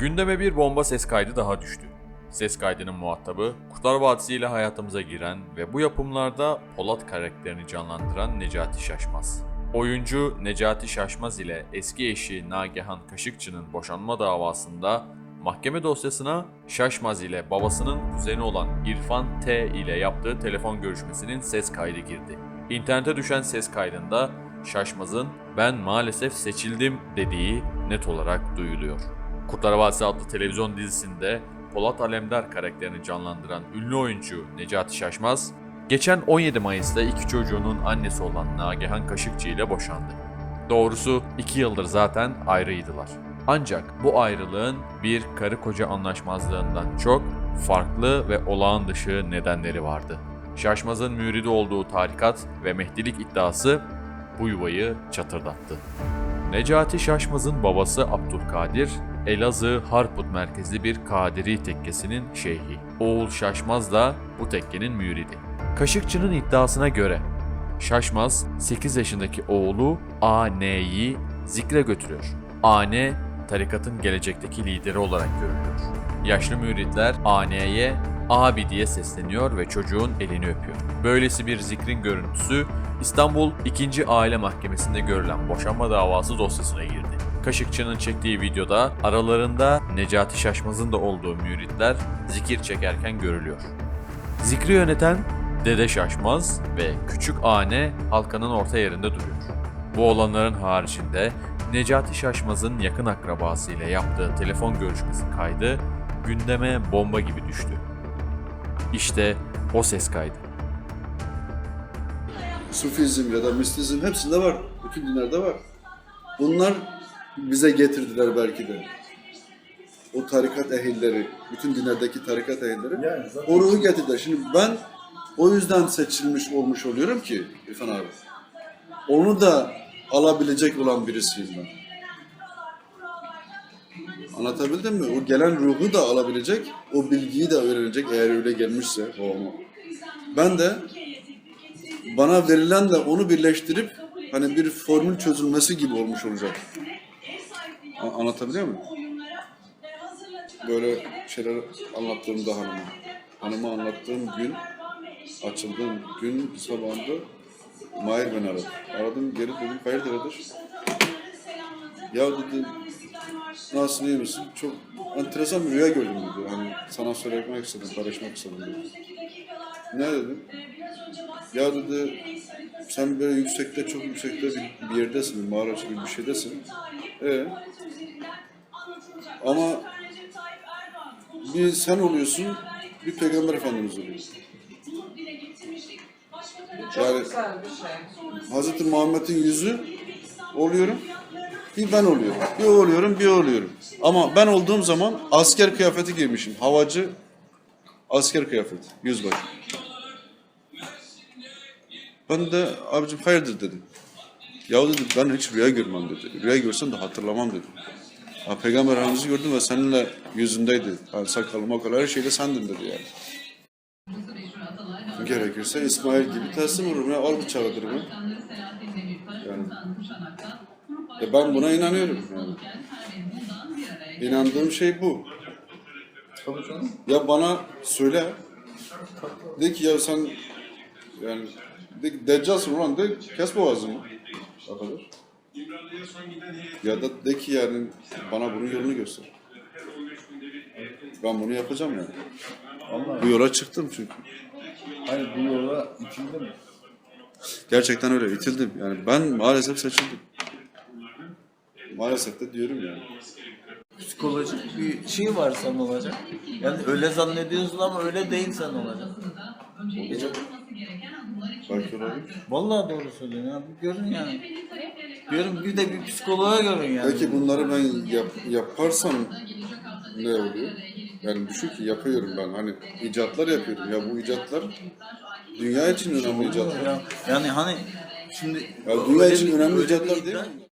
Gündeme bir bomba ses kaydı daha düştü. Ses kaydının muhatabı, Kurtlar Vadisi ile hayatımıza giren ve bu yapımlarda Polat karakterini canlandıran Necati Şaşmaz. Oyuncu Necati Şaşmaz ile eski eşi Nagihan Kaşıkçı'nın boşanma davasında mahkeme dosyasına Şaşmaz ile babasının kuzeni olan İrfan T ile yaptığı telefon görüşmesinin ses kaydı girdi. İnternete düşen ses kaydında Şaşmaz'ın ben maalesef seçildim dediği net olarak duyuluyor. Kurtlar Vadisi adlı televizyon dizisinde Polat Alemdar karakterini canlandıran ünlü oyuncu Necati Şaşmaz, geçen 17 Mayıs'ta iki çocuğunun annesi olan Nagihan Kaşıkçı ile boşandı. Doğrusu iki yıldır zaten ayrıydılar. Ancak bu ayrılığın bir karı koca anlaşmazlığından çok farklı ve olağan dışı nedenleri vardı. Şaşmaz'ın müridi olduğu tarikat ve mehdilik iddiası bu yuvayı çatırdattı. Necati Şaşmaz'ın babası Abdülkadir, Elazığ Harput merkezli bir Kadiri tekkesinin şeyhi. Oğul Şaşmaz da bu tekkenin müridi. Kaşıkçı'nın iddiasına göre Şaşmaz 8 yaşındaki oğlu A.N.'yi zikre götürüyor. A.N. tarikatın gelecekteki lideri olarak görülüyor. Yaşlı müritler A.N.'ye abi diye sesleniyor ve çocuğun elini öpüyor. Böylesi bir zikrin görüntüsü İstanbul 2. Aile Mahkemesi'nde görülen boşanma davası dosyasına girdi. Kaşıkçı'nın çektiği videoda aralarında Necati Şaşmaz'ın da olduğu müritler zikir çekerken görülüyor. Zikri yöneten Dede Şaşmaz ve Küçük Ane halkanın orta yerinde duruyor. Bu olanların haricinde Necati Şaşmaz'ın yakın akrabası ile yaptığı telefon görüşmesi kaydı gündeme bomba gibi düştü. İşte o ses kaydı. Sufizm ya da mistizm hepsinde var. Bütün dinlerde var. Bunlar bize getirdiler belki de. O tarikat ehilleri, bütün dinlerdeki tarikat ehilleri Yani zaten- o ruhu getirdiler. Şimdi ben o yüzden seçilmiş olmuş oluyorum ki İrfan abi. Onu da alabilecek olan birisiyim ben. Anlatabildim mi? O gelen ruhu da alabilecek, o bilgiyi de öğrenecek eğer öyle gelmişse o. Ben de bana verilenle onu birleştirip hani bir formül çözülmesi gibi olmuş olacak. Anlatabiliyor muyum? Böyle şeyler anlattığımda hanıma. Hanıma anlattığım gün, açıldığım gün sabahında Mahir beni aradı. Aradım geri dedim hayırdır Eder? Ya dedi nasılsın iyi misin? Çok enteresan bir rüya gördüm dedi. Hani sana söylemek istedim, paylaşmak istedim dedi. Ne dedim? Ya dedi sen böyle yüksekte çok yüksekte bir, bir yerdesin, bir mağara gibi bir şeydesin. Ee, ama bir sen oluyorsun, bir peygamber efendimiz oluyor. Yani Hazreti Muhammed'in yüzü oluyorum, bir ben oluyorum. Bir oluyorum, bir oluyorum. Ama ben olduğum zaman asker kıyafeti giymişim. Havacı asker kıyafeti, yüzbaşı. Ben de abicim hayırdır dedim. Ya dedi ben hiç rüya görmem dedi. Rüya görsem de hatırlamam dedim. Ha, Peygamber Efendimiz'i gördüm ve seninle yüzündeydi. Yani sakalım makalı her şeyde sendin dedi yani. Gerekirse İsmail gibi teslim olurum ya. Al bıçağı derim ya. Yani. E ben buna inanıyorum yani. İnandığım şey bu. Ya bana söyle. De ki ya sen yani de deccalsın ulan de kes boğazımı. O kadar. Ya da de ki yani bana bunun yolunu göster. Ben bunu yapacağım yani. Allah Bu yola çıktım çünkü. hani bu yola itildim. Gerçekten öyle itildim. Yani ben maalesef seçildim. Maalesef de diyorum yani. psikolojik bir şey var sen olacak. Yani öyle zannediyorsun ama öyle değil sen olacak. Olabilir. Vallahi doğru söylüyorsun ya. Görün yani. Diyorum bir de bir psikoloğa görün yani. Peki bunları ben yap, yaparsam ne oluyor? Yani düşün ki yapıyorum ben hani icatlar yapıyorum. Ya bu icatlar dünya için önemli icatlar. Ya, yani hani şimdi Ya dünya için önemli icatlar değil mi?